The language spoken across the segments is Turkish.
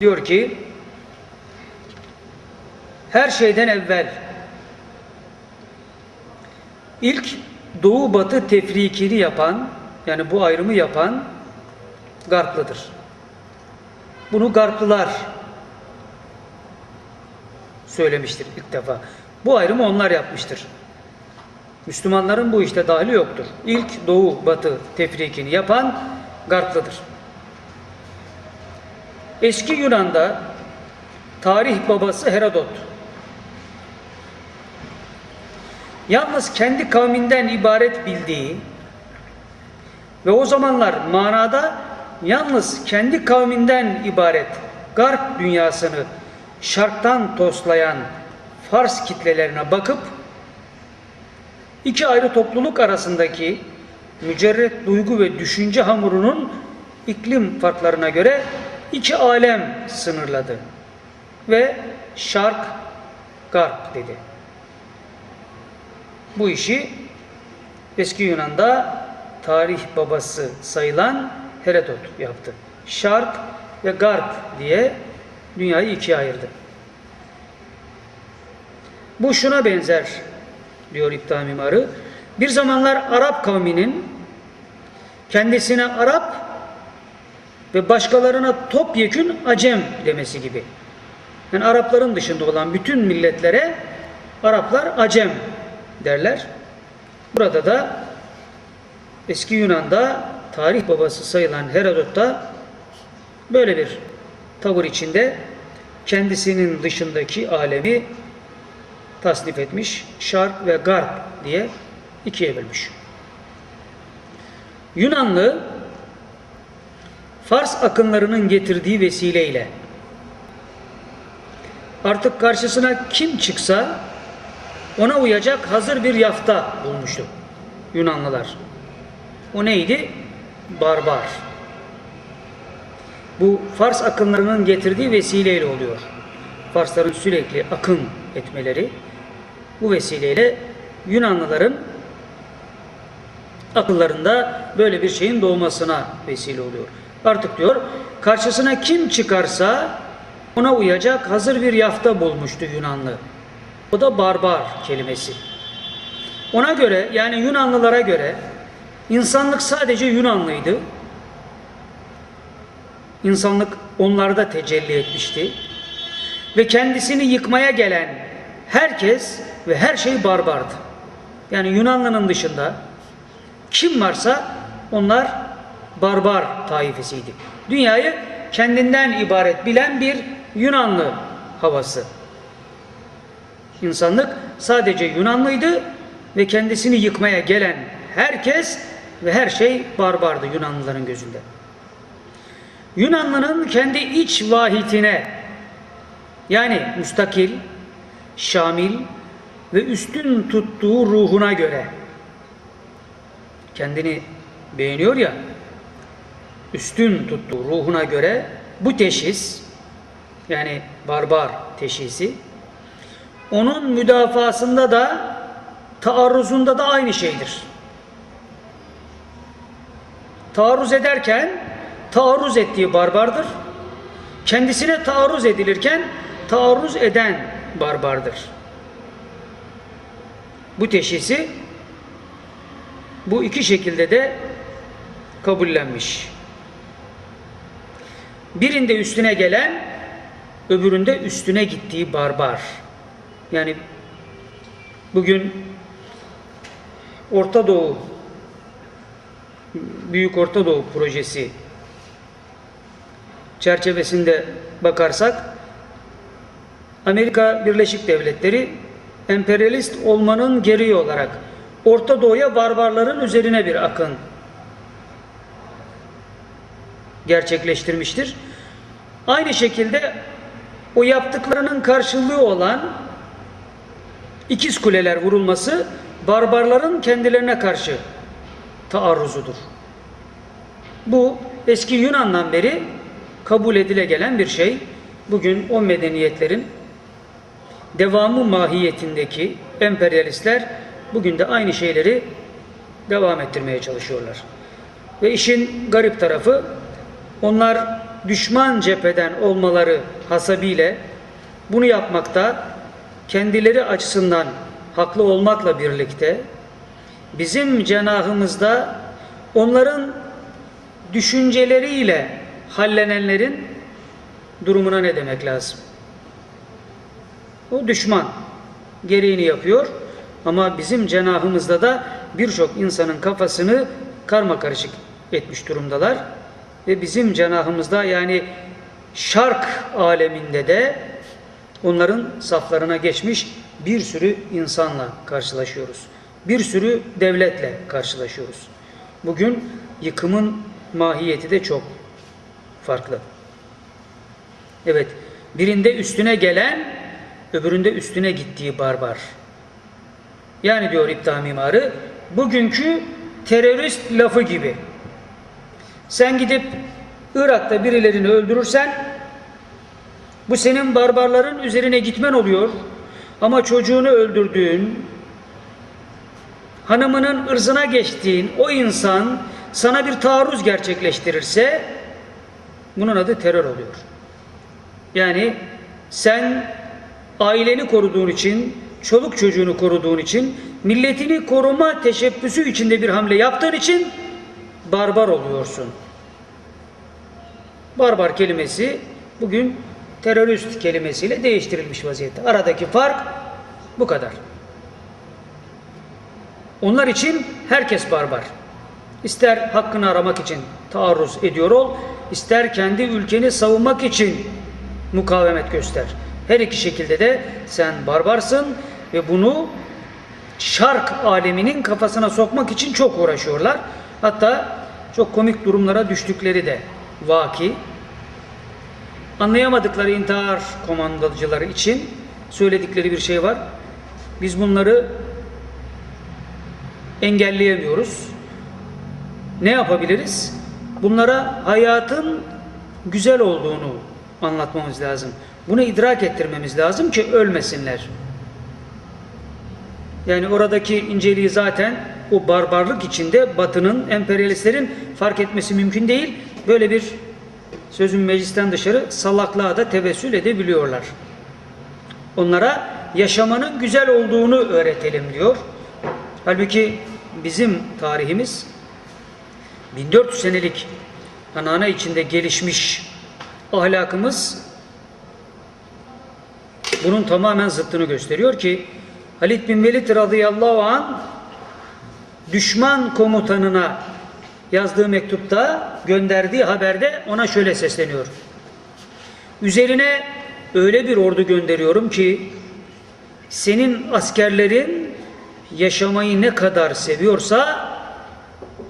diyor ki her şeyden evvel ilk doğu batı tefrikini yapan yani bu ayrımı yapan Garplıdır. Bunu Garplılar söylemiştir ilk defa. Bu ayrımı onlar yapmıştır. Müslümanların bu işte dahili yoktur. İlk doğu batı tefrikini yapan Garplıdır. Eski Yunan'da tarih babası Herodot. Yalnız kendi kavminden ibaret bildiği ve o zamanlar manada yalnız kendi kavminden ibaret garp dünyasını şarktan toslayan Fars kitlelerine bakıp iki ayrı topluluk arasındaki mücerret duygu ve düşünce hamurunun iklim farklarına göre iki alem sınırladı ve şark garp dedi. Bu işi eski Yunan'da tarih babası sayılan Herodot yaptı. Şark ve garp diye dünyayı ikiye ayırdı. Bu şuna benzer diyor İptal Mimarı. Bir zamanlar Arap kavminin kendisine Arap ve başkalarına topyekün Acem demesi gibi. Yani Arapların dışında olan bütün milletlere Araplar Acem derler. Burada da eski Yunan'da tarih babası sayılan Herodot da böyle bir tavır içinde kendisinin dışındaki alemi tasnif etmiş. Şark ve Garp diye ikiye bölmüş. Yunanlı Fars akınlarının getirdiği vesileyle artık karşısına kim çıksa ona uyacak hazır bir yafta bulmuştu Yunanlılar. O neydi? Barbar. Bu Fars akınlarının getirdiği vesileyle oluyor. Farsların sürekli akın etmeleri bu vesileyle Yunanlıların akıllarında böyle bir şeyin doğmasına vesile oluyor. Artık diyor karşısına kim çıkarsa ona uyacak hazır bir yafta bulmuştu Yunanlı. O da barbar kelimesi. Ona göre yani Yunanlılara göre insanlık sadece Yunanlıydı. İnsanlık onlarda tecelli etmişti. Ve kendisini yıkmaya gelen herkes ve her şey barbardı. Yani Yunanlı'nın dışında kim varsa onlar barbar taifesiydi. Dünyayı kendinden ibaret bilen bir Yunanlı havası. İnsanlık sadece Yunanlıydı ve kendisini yıkmaya gelen herkes ve her şey barbardı Yunanlıların gözünde. Yunanlının kendi iç vahitine yani müstakil, şamil ve üstün tuttuğu ruhuna göre kendini beğeniyor ya üstün tuttuğu ruhuna göre bu teşhis yani barbar teşhisi onun müdafasında da taarruzunda da aynı şeydir. Taarruz ederken taarruz ettiği barbardır. Kendisine taarruz edilirken taarruz eden barbardır. Bu teşhisi bu iki şekilde de kabullenmiş. Birinde üstüne gelen, öbüründe üstüne gittiği barbar. Yani bugün Orta Doğu Büyük Orta Doğu projesi çerçevesinde bakarsak Amerika Birleşik Devletleri emperyalist olmanın gereği olarak Orta Doğu'ya barbarların üzerine bir akın gerçekleştirmiştir. Aynı şekilde o yaptıklarının karşılığı olan ikiz kuleler vurulması barbarların kendilerine karşı taarruzudur. Bu eski Yunan'dan beri kabul edile gelen bir şey. Bugün o medeniyetlerin devamı mahiyetindeki emperyalistler bugün de aynı şeyleri devam ettirmeye çalışıyorlar. Ve işin garip tarafı onlar düşman cepheden olmaları hasabiyle bunu yapmakta kendileri açısından haklı olmakla birlikte bizim cenahımızda onların düşünceleriyle hallenenlerin durumuna ne demek lazım? O düşman gereğini yapıyor ama bizim cenahımızda da birçok insanın kafasını karma karışık etmiş durumdalar ve bizim cenahımızda yani şark aleminde de onların saflarına geçmiş bir sürü insanla karşılaşıyoruz. Bir sürü devletle karşılaşıyoruz. Bugün yıkımın mahiyeti de çok farklı. Evet, birinde üstüne gelen, öbüründe üstüne gittiği barbar. Yani diyor İptah Mimarı, bugünkü terörist lafı gibi. Sen gidip Irak'ta birilerini öldürürsen, bu senin barbarların üzerine gitmen oluyor. Ama çocuğunu öldürdüğün, hanımının ırzına geçtiğin o insan sana bir taarruz gerçekleştirirse bunun adı terör oluyor. Yani sen aileni koruduğun için, çoluk çocuğunu koruduğun için, milletini koruma teşebbüsü içinde bir hamle yaptığın için barbar oluyorsun. Barbar kelimesi bugün terörist kelimesiyle değiştirilmiş vaziyette. Aradaki fark bu kadar. Onlar için herkes barbar. İster hakkını aramak için taarruz ediyor ol, ister kendi ülkeni savunmak için mukavemet göster. Her iki şekilde de sen barbarsın ve bunu şark aleminin kafasına sokmak için çok uğraşıyorlar. Hatta çok komik durumlara düştükleri de vaki. Anlayamadıkları intihar komandacıları için söyledikleri bir şey var. Biz bunları engelleyemiyoruz. Ne yapabiliriz? Bunlara hayatın güzel olduğunu anlatmamız lazım. Bunu idrak ettirmemiz lazım ki ölmesinler. Yani oradaki inceliği zaten o barbarlık içinde batının, emperyalistlerin fark etmesi mümkün değil. Böyle bir sözün meclisten dışarı salaklığa da tevessül edebiliyorlar. Onlara yaşamanın güzel olduğunu öğretelim diyor. Halbuki bizim tarihimiz 1400 senelik anane içinde gelişmiş ahlakımız bunun tamamen zıttını gösteriyor ki Halid bin Velid radıyallahu an düşman komutanına yazdığı mektupta gönderdiği haberde ona şöyle sesleniyor. Üzerine öyle bir ordu gönderiyorum ki senin askerlerin yaşamayı ne kadar seviyorsa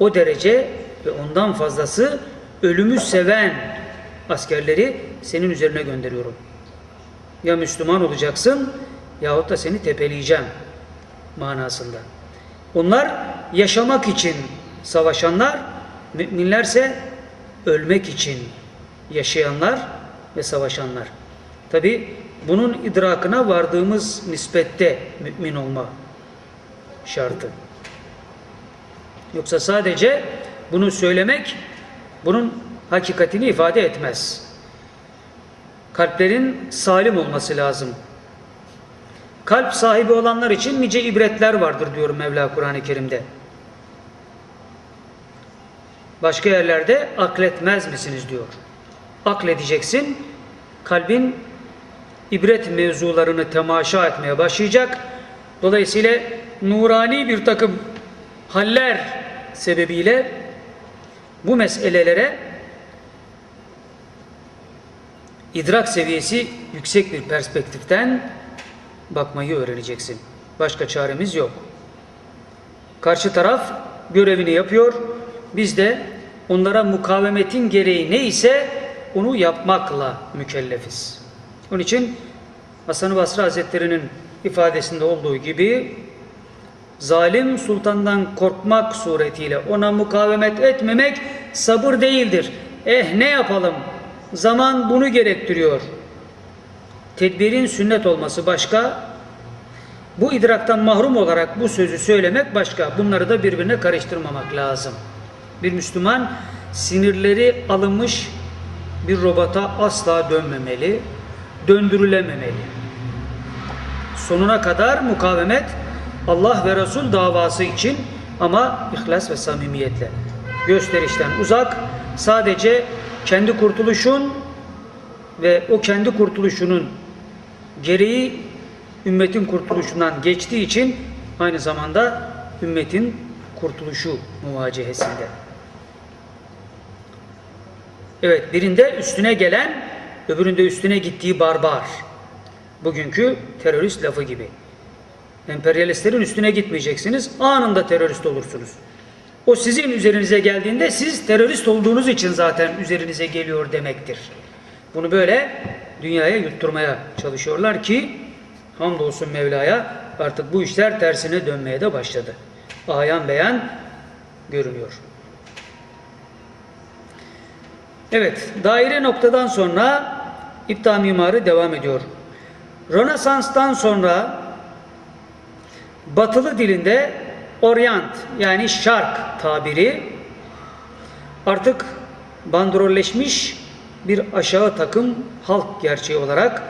o derece ve ondan fazlası ölümü seven askerleri senin üzerine gönderiyorum. Ya Müslüman olacaksın yahut da seni tepeleyeceğim manasında. Onlar yaşamak için savaşanlar, müminlerse ölmek için yaşayanlar ve savaşanlar. Tabi bunun idrakına vardığımız nispette mümin olma şartı. Yoksa sadece bunu söylemek bunun hakikatini ifade etmez. Kalplerin salim olması lazım. Kalp sahibi olanlar için nice ibretler vardır diyor Mevla Kur'an-ı Kerim'de. Başka yerlerde akletmez misiniz diyor. Akledeceksin. Kalbin ibret mevzularını temaşa etmeye başlayacak. Dolayısıyla nurani bir takım haller sebebiyle bu meselelere idrak seviyesi yüksek bir perspektiften bakmayı öğreneceksin. Başka çaremiz yok. Karşı taraf görevini yapıyor. Biz de onlara mukavemetin gereği neyse onu yapmakla mükellefiz. Onun için Hasan-ı Basri Hazretleri'nin ifadesinde olduğu gibi zalim sultandan korkmak suretiyle ona mukavemet etmemek sabır değildir. Eh ne yapalım? Zaman bunu gerektiriyor. Tedbirin sünnet olması başka, bu idraktan mahrum olarak bu sözü söylemek başka. Bunları da birbirine karıştırmamak lazım. Bir Müslüman sinirleri alınmış bir robota asla dönmemeli, döndürülememeli. Sonuna kadar mukavemet Allah ve Resul davası için ama ihlas ve samimiyetle. Gösterişten uzak, sadece kendi kurtuluşun ve o kendi kurtuluşunun gereği ümmetin kurtuluşundan geçtiği için aynı zamanda ümmetin kurtuluşu muvacehesinde. Evet birinde üstüne gelen öbüründe üstüne gittiği barbar. Bugünkü terörist lafı gibi. Emperyalistlerin üstüne gitmeyeceksiniz. Anında terörist olursunuz. O sizin üzerinize geldiğinde siz terörist olduğunuz için zaten üzerinize geliyor demektir. Bunu böyle dünyaya yutturmaya çalışıyorlar ki hamdolsun Mevla'ya artık bu işler tersine dönmeye de başladı. Ayan beyan görünüyor. Evet, daire noktadan sonra İpta mimarı devam ediyor. Rönesans'tan sonra batılı dilinde Orient yani şark tabiri artık bandrolleşmiş bir aşağı takım halk gerçeği olarak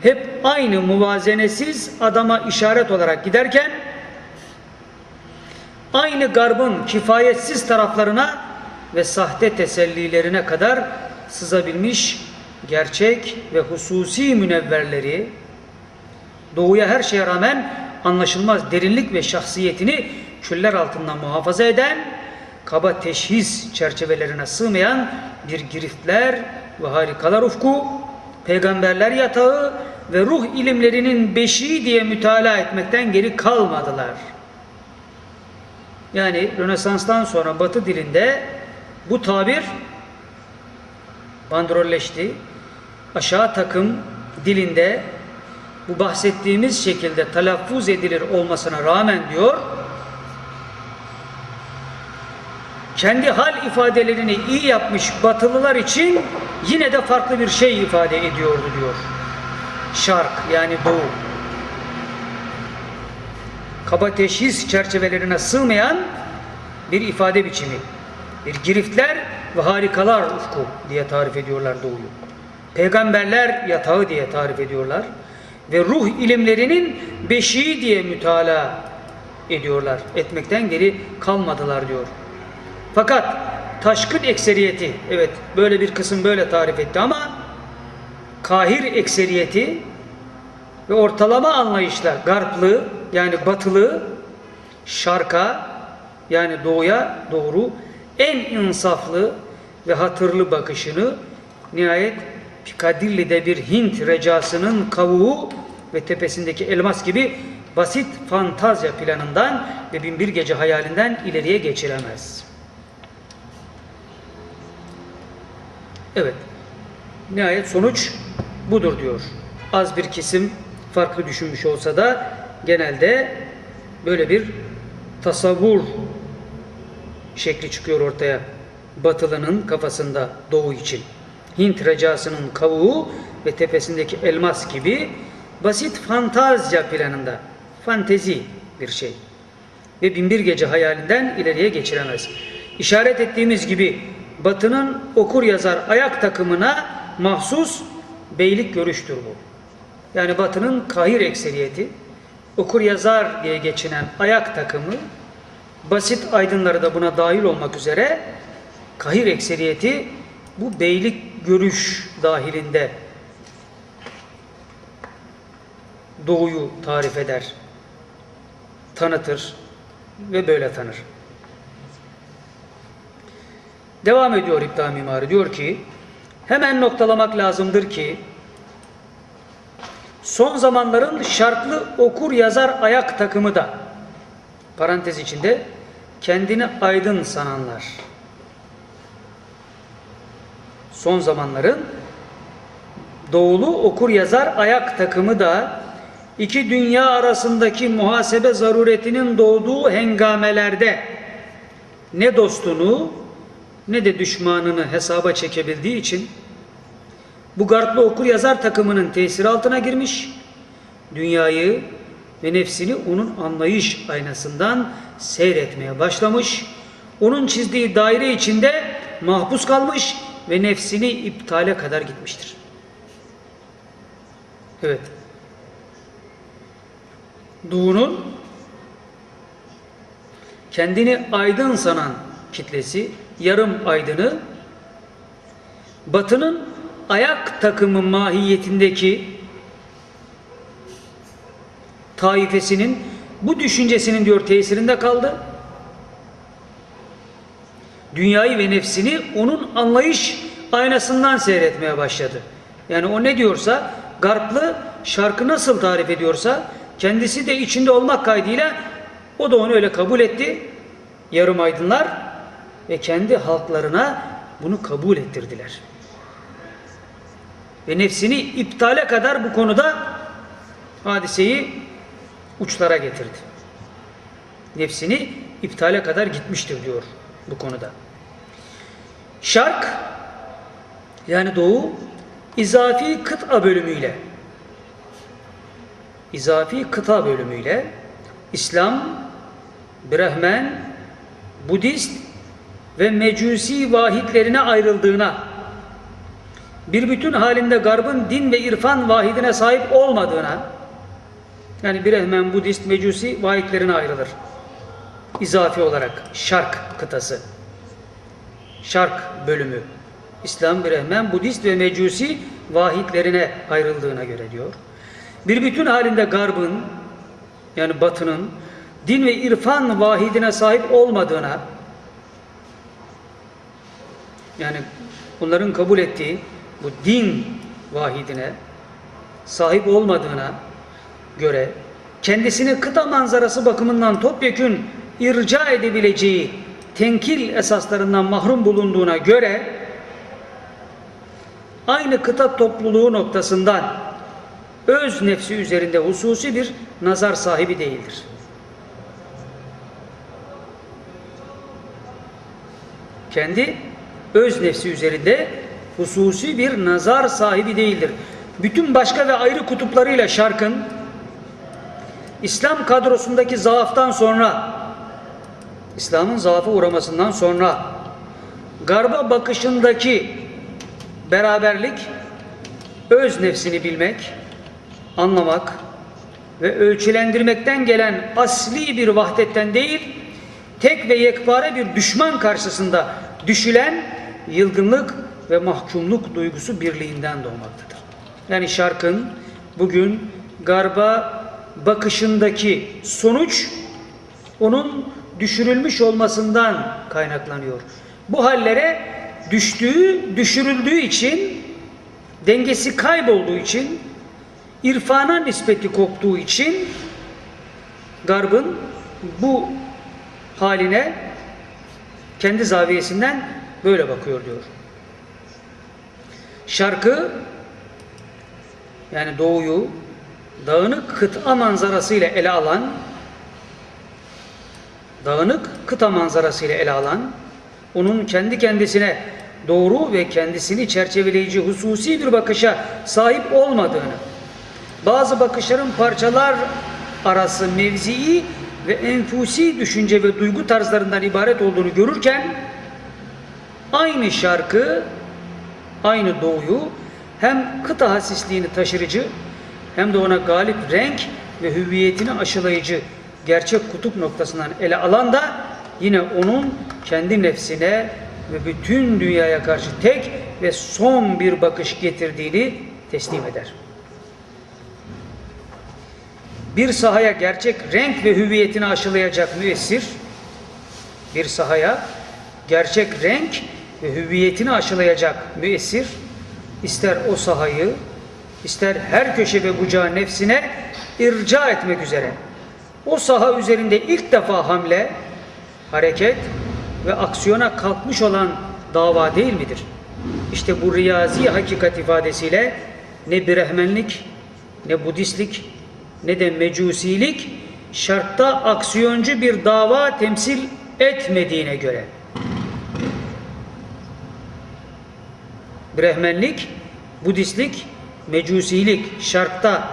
hep aynı muvazenesiz adama işaret olarak giderken aynı garbın kifayetsiz taraflarına ve sahte tesellilerine kadar sızabilmiş gerçek ve hususi münevverleri doğuya her şeye rağmen anlaşılmaz derinlik ve şahsiyetini küller altından muhafaza eden kaba teşhis çerçevelerine sığmayan bir giriftler ve harikalar ufku, peygamberler yatağı ve ruh ilimlerinin beşiği diye mütalaa etmekten geri kalmadılar. Yani Rönesans'tan sonra Batı dilinde bu tabir bandrolleşti. Aşağı takım dilinde bu bahsettiğimiz şekilde telaffuz edilir olmasına rağmen diyor kendi hal ifadelerini iyi yapmış batılılar için yine de farklı bir şey ifade ediyordu diyor. Şark yani doğu. Kaba teşhis çerçevelerine sığmayan bir ifade biçimi. Bir giriftler ve harikalar ufku diye tarif ediyorlar doğuyu. Peygamberler yatağı diye tarif ediyorlar. Ve ruh ilimlerinin beşiği diye mütalaa ediyorlar. Etmekten geri kalmadılar diyor. Fakat taşkın ekseriyeti, evet böyle bir kısım böyle tarif etti ama kahir ekseriyeti ve ortalama anlayışla garplı yani batılı şarka yani doğuya doğru en insaflı ve hatırlı bakışını nihayet Pikadilli'de bir Hint recasının kavuğu ve tepesindeki elmas gibi basit fantazya planından ve binbir gece hayalinden ileriye geçiremez. Evet, nihayet sonuç budur diyor. Az bir kesim farklı düşünmüş olsa da genelde böyle bir tasavvur şekli çıkıyor ortaya. Batılının kafasında doğu için. Hint recasının kavuğu ve tepesindeki elmas gibi basit fantazya planında. Fantezi bir şey. Ve binbir gece hayalinden ileriye geçiremez. İşaret ettiğimiz gibi Batı'nın okur yazar ayak takımına mahsus beylik görüştür bu. Yani Batı'nın kahir ekseriyeti okur yazar diye geçinen ayak takımı basit aydınları da buna dahil olmak üzere kahir ekseriyeti bu beylik görüş dahilinde doğuyu tarif eder, tanıtır ve böyle tanır. Devam ediyor İbda Mimarı. Diyor ki hemen noktalamak lazımdır ki son zamanların şartlı okur yazar ayak takımı da parantez içinde kendini aydın sananlar. Son zamanların doğulu okur yazar ayak takımı da iki dünya arasındaki muhasebe zaruretinin doğduğu hengamelerde ne dostunu ne de düşmanını hesaba çekebildiği için bu garplı okur yazar takımının tesiri altına girmiş, dünyayı ve nefsini onun anlayış aynasından seyretmeye başlamış, onun çizdiği daire içinde mahpus kalmış ve nefsini iptale kadar gitmiştir. Evet. Doğunun kendini aydın sanan kitlesi, yarım aydını, batının ayak takımı mahiyetindeki taifesinin bu düşüncesinin diyor tesirinde kaldı. Dünyayı ve nefsini onun anlayış aynasından seyretmeye başladı. Yani o ne diyorsa, Garplı şarkı nasıl tarif ediyorsa, kendisi de içinde olmak kaydıyla o da onu öyle kabul etti. Yarım aydınlar ve kendi halklarına bunu kabul ettirdiler. Ve nefsini iptale kadar bu konuda hadiseyi uçlara getirdi. Nefsini iptale kadar gitmiştir diyor bu konuda. Şark yani doğu izafi kıta bölümüyle izafi kıta bölümüyle İslam, Brehmen, Budist ve Mecusi vahitlerine ayrıldığına bir bütün halinde garbın din ve irfan vahidine sahip olmadığına yani Brehmen, Budist, Mecusi vahitlerine ayrılır. İzafi olarak Şark kıtası. Şark bölümü. İslam, Brehmen, Budist ve Mecusi vahitlerine ayrıldığına göre diyor. Bir bütün halinde garbın yani batının din ve irfan vahidine sahip olmadığına yani bunların kabul ettiği bu din vahidine sahip olmadığına göre kendisini kıta manzarası bakımından topyekün irca edebileceği tenkil esaslarından mahrum bulunduğuna göre aynı kıta topluluğu noktasından öz nefsi üzerinde hususi bir nazar sahibi değildir. Kendi öz nefsi üzerinde hususi bir nazar sahibi değildir. Bütün başka ve ayrı kutuplarıyla şarkın İslam kadrosundaki zaaftan sonra İslam'ın zaafa uğramasından sonra garba bakışındaki beraberlik öz nefsini bilmek, anlamak ve ölçülendirmekten gelen asli bir vahdetten değil, tek ve yekpare bir düşman karşısında düşülen yılgınlık ve mahkumluk duygusu birliğinden doğmaktadır. Yani şarkın bugün garba bakışındaki sonuç onun düşürülmüş olmasından kaynaklanıyor. Bu hallere düştüğü, düşürüldüğü için, dengesi kaybolduğu için, irfana nispeti koptuğu için garbın bu haline kendi zaviyesinden böyle bakıyor diyor. Şarkı yani doğuyu dağınık kıta manzarasıyla ele alan dağınık kıta manzarasıyla ele alan onun kendi kendisine doğru ve kendisini çerçeveleyici hususi bir bakışa sahip olmadığını bazı bakışların parçalar arası mevzii ve enfusi düşünce ve duygu tarzlarından ibaret olduğunu görürken aynı şarkı aynı doğuyu hem kıta hasisliğini taşırıcı hem de ona galip renk ve hüviyetini aşılayıcı gerçek kutup noktasından ele alan da yine onun kendi nefsine ve bütün dünyaya karşı tek ve son bir bakış getirdiğini teslim eder. Bir sahaya gerçek renk ve hüviyetini aşılayacak müessir, bir sahaya gerçek renk ve hüviyetini aşılayacak müessir, ister o sahayı, ister her köşe ve bucağı nefsine irca etmek üzere o saha üzerinde ilk defa hamle, hareket ve aksiyona kalkmış olan dava değil midir? İşte bu riyazi hakikat ifadesiyle ne Brehmenlik, ne Budistlik, ne de Mecusilik şartta aksiyoncu bir dava temsil etmediğine göre Brehmenlik, Budistlik, Mecusilik şartta,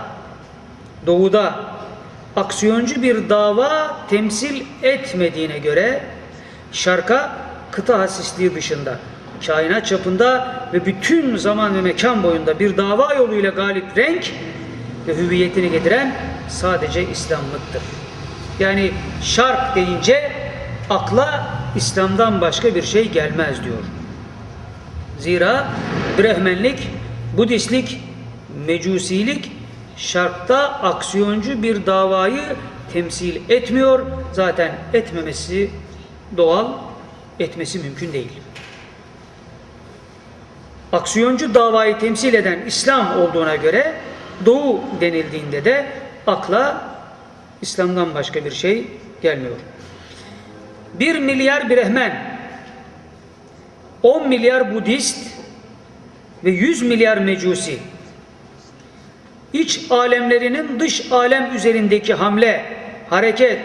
doğuda aksiyoncu bir dava temsil etmediğine göre şarka kıta hasisliği dışında kainat çapında ve bütün zaman ve mekan boyunda bir dava yoluyla galip renk ve hüviyetini getiren sadece İslamlıktır. Yani şark deyince akla İslam'dan başka bir şey gelmez diyor. Zira Brehmenlik, Budistlik, Mecusilik şarkta aksiyoncu bir davayı temsil etmiyor. Zaten etmemesi doğal, etmesi mümkün değil. Aksiyoncu davayı temsil eden İslam olduğuna göre Doğu denildiğinde de akla İslam'dan başka bir şey gelmiyor. Bir milyar Brehmen, 10 milyar Budist ve 100 milyar Mecusi iç alemlerinin dış alem üzerindeki hamle, hareket,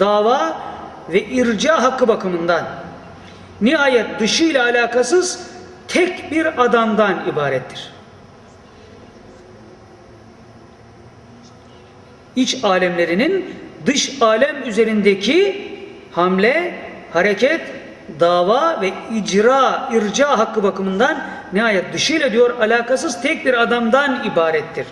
dava ve irca hakkı bakımından nihayet dışıyla alakasız tek bir adamdan ibarettir. İç alemlerinin dış alem üzerindeki hamle, hareket, dava ve icra, irca hakkı bakımından nihayet dışıyla diyor alakasız tek bir adamdan ibarettir.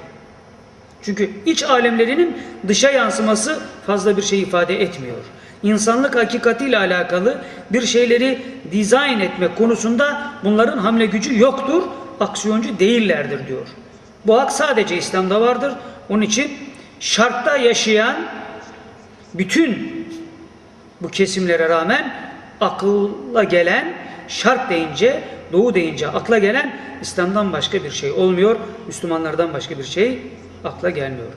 Çünkü iç alemlerinin dışa yansıması fazla bir şey ifade etmiyor. İnsanlık hakikatiyle alakalı bir şeyleri dizayn etmek konusunda bunların hamle gücü yoktur, aksiyoncu değillerdir diyor. Bu hak sadece İslam'da vardır. Onun için şartta yaşayan bütün bu kesimlere rağmen akılla gelen şark deyince, doğu deyince akla gelen İslam'dan başka bir şey olmuyor. Müslümanlardan başka bir şey akla gelmiyor.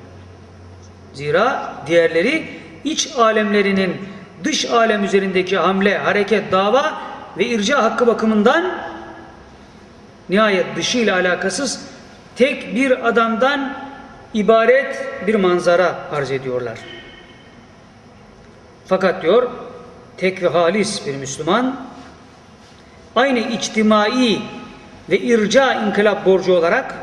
Zira diğerleri iç alemlerinin dış alem üzerindeki hamle, hareket, dava ve irca hakkı bakımından nihayet dışıyla alakasız tek bir adamdan ibaret bir manzara arz ediyorlar. Fakat diyor tek ve halis bir Müslüman aynı içtimai ve irca inkılap borcu olarak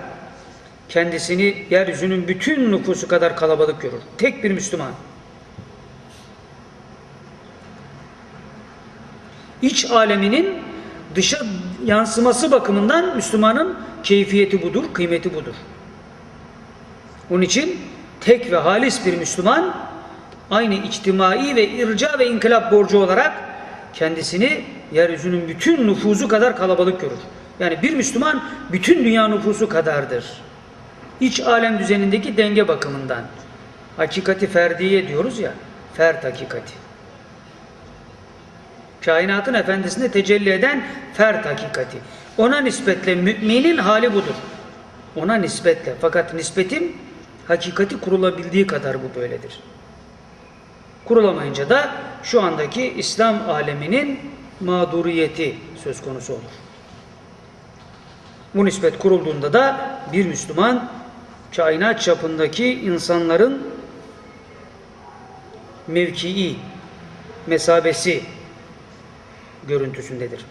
kendisini yeryüzünün bütün nüfusu kadar kalabalık görür. Tek bir Müslüman. İç aleminin dışa yansıması bakımından Müslümanın keyfiyeti budur, kıymeti budur. Onun için tek ve halis bir Müslüman aynı içtimai ve irca ve inkılap borcu olarak kendisini yeryüzünün bütün nüfusu kadar kalabalık görür. Yani bir Müslüman bütün dünya nüfusu kadardır. İç alem düzenindeki denge bakımından. Hakikati ferdiye diyoruz ya, fert hakikati. Kainatın efendisinde tecelli eden fert hakikati. Ona nispetle müminin hali budur. Ona nispetle. Fakat nispetim hakikati kurulabildiği kadar bu böyledir. Kurulamayınca da şu andaki İslam aleminin mağduriyeti söz konusu olur. Bu nispet kurulduğunda da bir Müslüman kainat çapındaki insanların mevkii, mesabesi görüntüsündedir.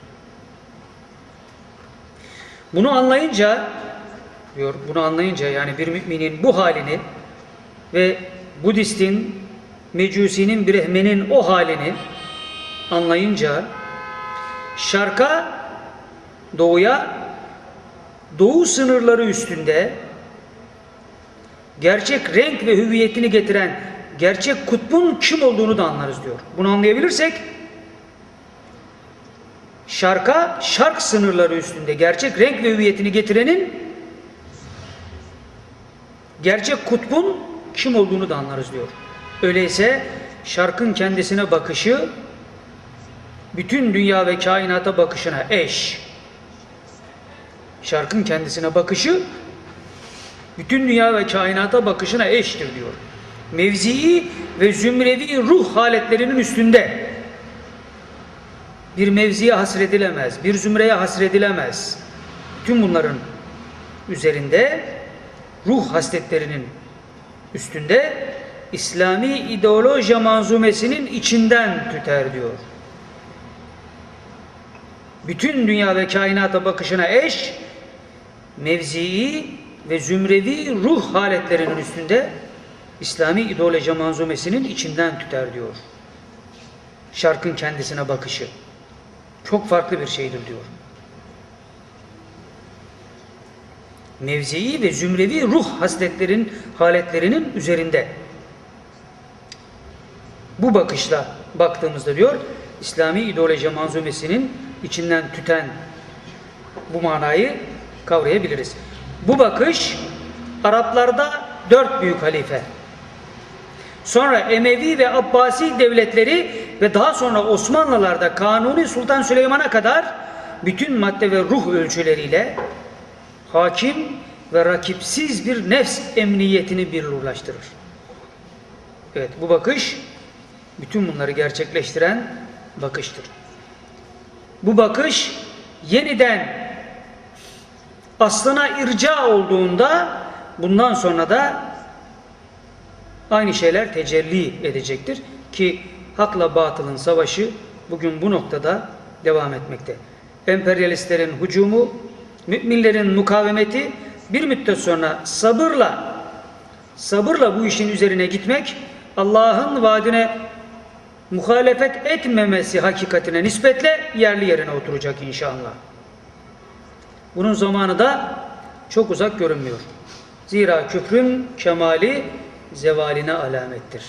Bunu anlayınca diyor, bunu anlayınca yani bir müminin bu halini ve Budistin, Mecusinin, Brehmenin o halini anlayınca şarka, doğuya, doğu sınırları üstünde gerçek renk ve hüviyetini getiren gerçek kutbun kim olduğunu da anlarız diyor. Bunu anlayabilirsek şarka, şark sınırları üstünde gerçek renk ve hüviyetini getirenin gerçek kutbun kim olduğunu da anlarız diyor. Öyleyse şarkın kendisine bakışı bütün dünya ve kainata bakışına eş. Şarkın kendisine bakışı bütün dünya ve kainata bakışına eştir diyor. Mevzii ve zümrevi ruh haletlerinin üstünde bir mevziye hasredilemez, bir zümreye hasredilemez. Tüm bunların üzerinde ruh hasletlerinin üstünde İslami ideoloji manzumesinin içinden tüter diyor. Bütün dünya ve kainata bakışına eş, mevzii ve zümrevi ruh haletlerinin üstünde İslami ideoloji manzumesinin içinden tüter diyor. Şarkın kendisine bakışı. Çok farklı bir şeydir diyor. mevzii ve zümrevi ruh hasletlerin haletlerinin üzerinde. Bu bakışla baktığımızda diyor İslami ideoloji manzumesinin içinden tüten bu manayı kavrayabiliriz. Bu bakış Araplarda dört büyük halife, sonra Emevi ve Abbasi devletleri ve daha sonra Osmanlılarda Kanuni Sultan Süleyman'a kadar bütün madde ve ruh ölçüleriyle hakim ve rakipsiz bir nefs emniyetini bir ulaştırır. Evet bu bakış bütün bunları gerçekleştiren bakıştır. Bu bakış yeniden aslına irca olduğunda bundan sonra da aynı şeyler tecelli edecektir ki hakla batılın savaşı bugün bu noktada devam etmekte. Emperyalistlerin hücumu, müminlerin mukavemeti bir müddet sonra sabırla sabırla bu işin üzerine gitmek Allah'ın vaadine muhalefet etmemesi hakikatine nispetle yerli yerine oturacak inşallah. Bunun zamanı da çok uzak görünmüyor. Zira küfrün kemali zevaline alamettir.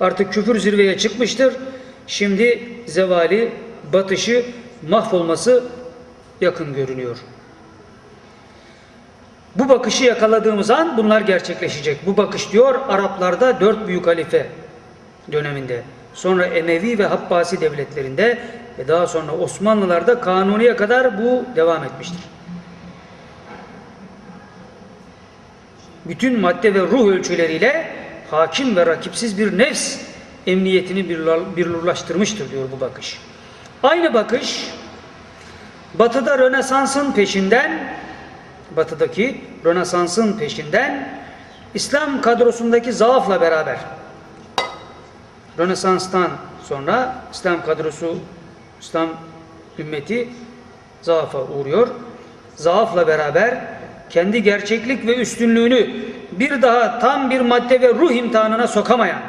Artık küfür zirveye çıkmıştır. Şimdi zevali, batışı, mahvolması yakın görünüyor. Bu bakışı yakaladığımız an bunlar gerçekleşecek. Bu bakış diyor Araplarda dört büyük halife döneminde. Sonra Emevi ve Habbasi devletlerinde ve daha sonra Osmanlılarda Kanuni'ye kadar bu devam etmiştir. Bütün madde ve ruh ölçüleriyle hakim ve rakipsiz bir nefs emniyetini birlurlaştırmıştır diyor bu bakış. Aynı bakış Batı'da Rönesans'ın peşinden Batı'daki Rönesans'ın peşinden İslam kadrosundaki zaafla beraber Rönesans'tan sonra İslam kadrosu, İslam ümmeti zaafa uğruyor. Zaafla beraber kendi gerçeklik ve üstünlüğünü bir daha tam bir madde ve ruh imtihanına sokamayan,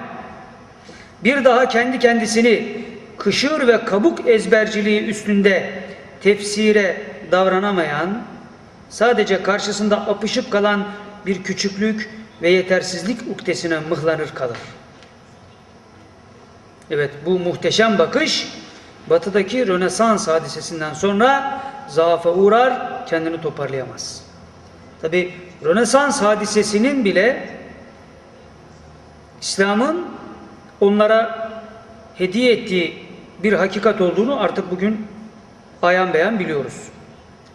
bir daha kendi kendisini kışır ve kabuk ezberciliği üstünde tefsire davranamayan, sadece karşısında apışıp kalan bir küçüklük ve yetersizlik uktesine mıhlanır kalır. Evet bu muhteşem bakış batıdaki Rönesans hadisesinden sonra zaafa uğrar, kendini toparlayamaz. Tabi Rönesans hadisesinin bile İslam'ın onlara hediye ettiği bir hakikat olduğunu artık bugün ayan beyan biliyoruz.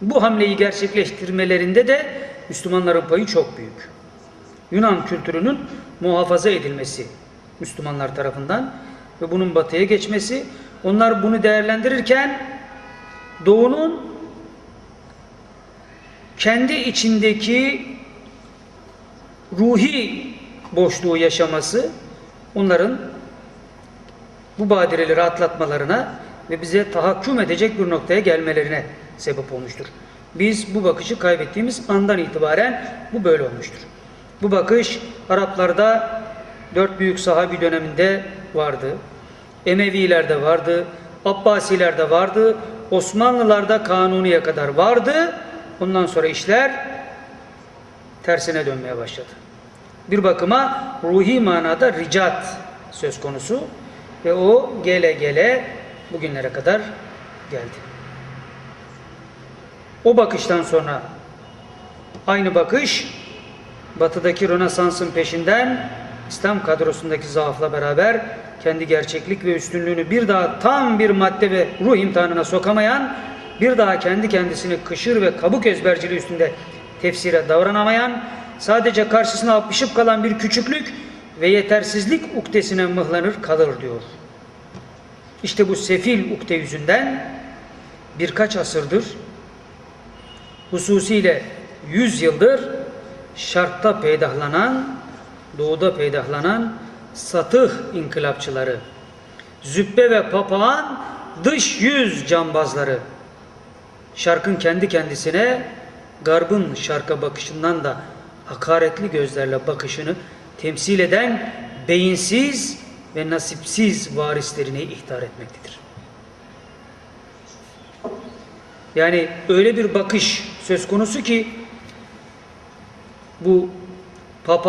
Bu hamleyi gerçekleştirmelerinde de Müslümanların payı çok büyük. Yunan kültürünün muhafaza edilmesi Müslümanlar tarafından ve bunun batıya geçmesi. Onlar bunu değerlendirirken doğunun kendi içindeki ruhi boşluğu yaşaması onların bu badireleri atlatmalarına ve bize tahakküm edecek bir noktaya gelmelerine sebep olmuştur. Biz bu bakışı kaybettiğimiz andan itibaren bu böyle olmuştur. Bu bakış Araplarda dört büyük sahabi döneminde vardı. Emevilerde vardı. Abbasilerde vardı. Osmanlılarda Kanuni'ye kadar vardı. Ondan sonra işler tersine dönmeye başladı. Bir bakıma ruhi manada ricat söz konusu ve o gele gele bugünlere kadar geldi. O bakıştan sonra aynı bakış batıdaki Rönesans'ın peşinden İslam kadrosundaki zaafla beraber kendi gerçeklik ve üstünlüğünü bir daha tam bir madde ve ruh imtihanına sokamayan, bir daha kendi kendisini kışır ve kabuk ezberciliği üstünde tefsire davranamayan, sadece karşısına apışıp kalan bir küçüklük ve yetersizlik uktesine mıhlanır kalır diyor. İşte bu sefil ukde yüzünden birkaç asırdır hususiyle yüz yıldır şarkta peydahlanan, doğuda peydahlanan satıh inkılapçıları, züppe ve papağan dış yüz cambazları, şarkın kendi kendisine, garbın şarka bakışından da hakaretli gözlerle bakışını temsil eden beyinsiz ve nasipsiz varislerini ihtar etmektedir. Yani öyle bir bakış söz konusu ki bu papa